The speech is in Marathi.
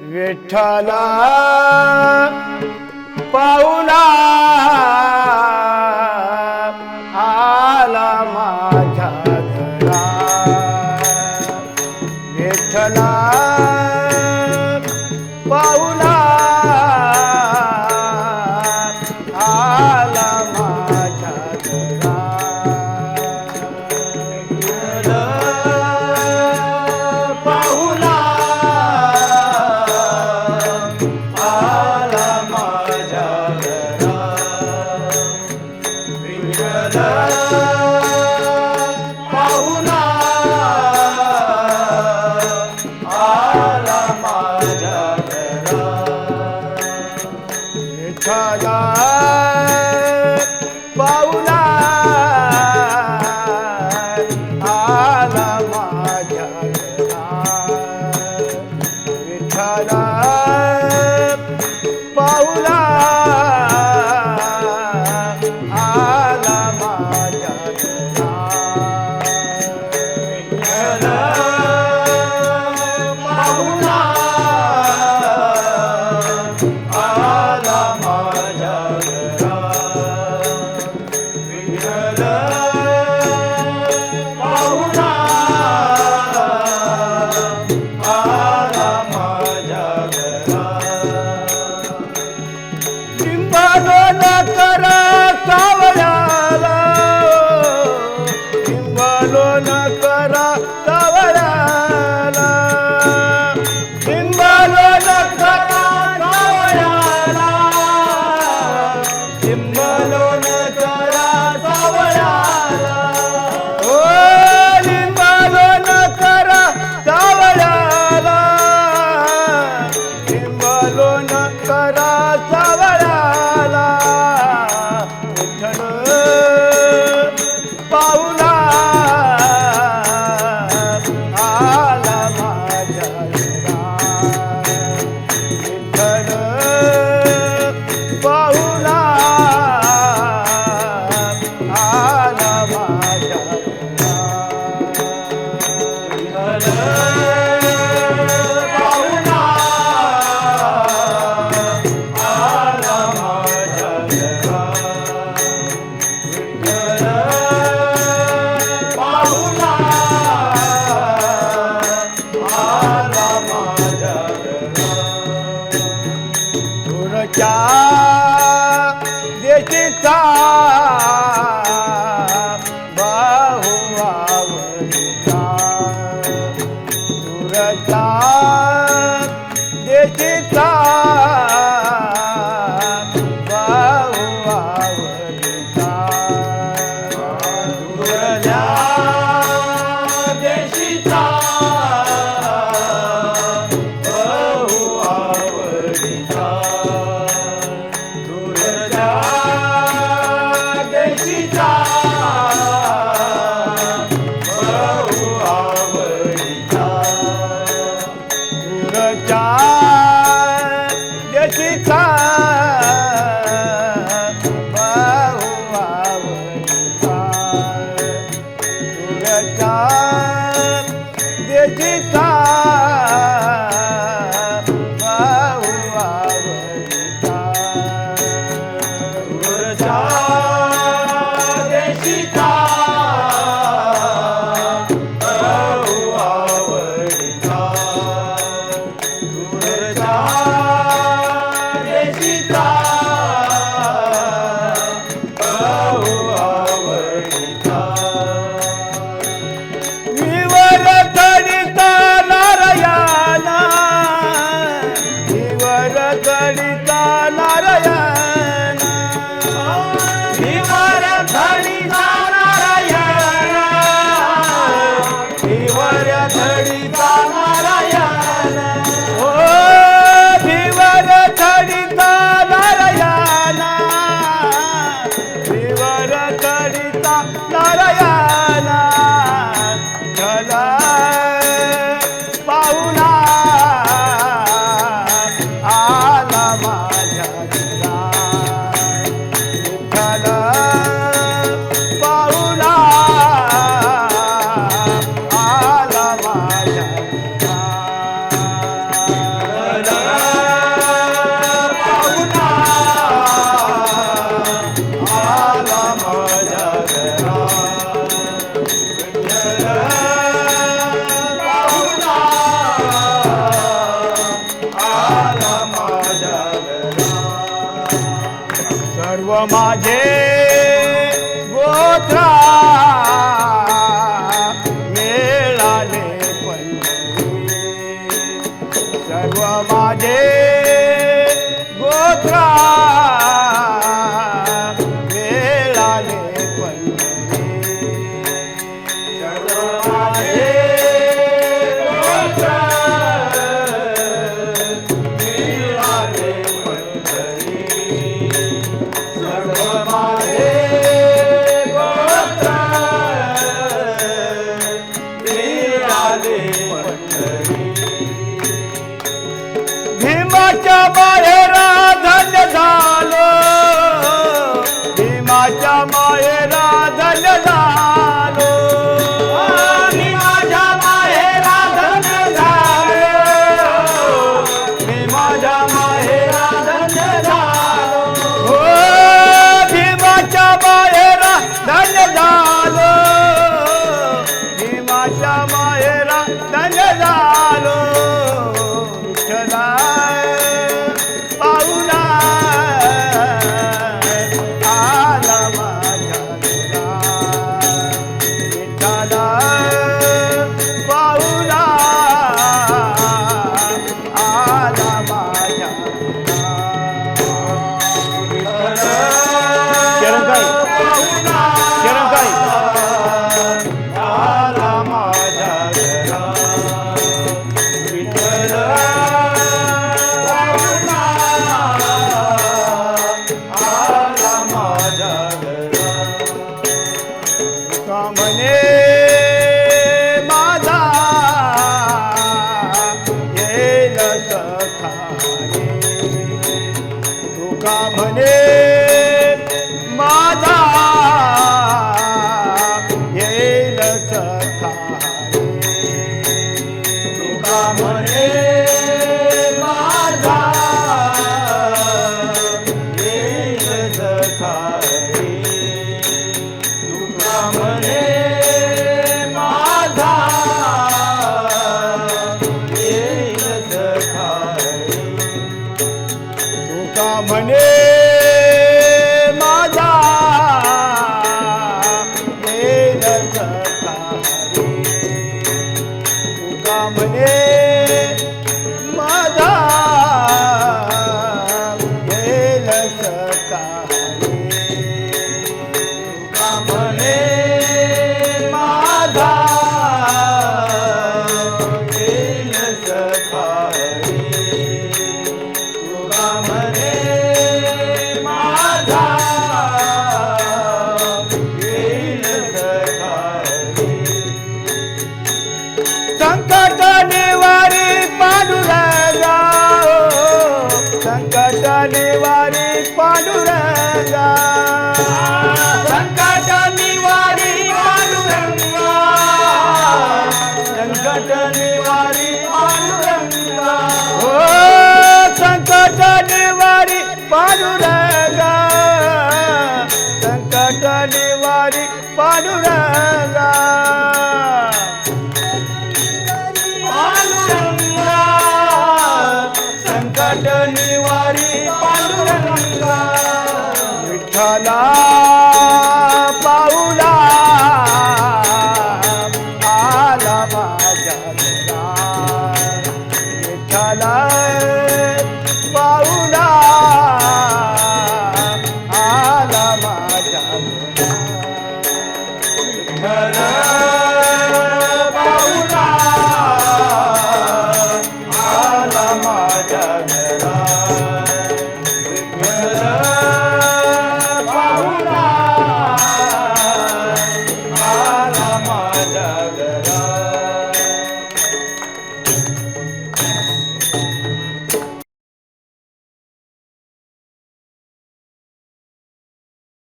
विठ्ठला पाऊला la आमच्या देशीचा बाहुवावचा सुरचा देशीचा dedicar. Petra. पांडुरंगा संकटाली वारी पांडुरंगा. पांडुरंगा संकट निवारी पांडुरंगा. विठ्ठला पाऊला आला माझ्या विठ्ठला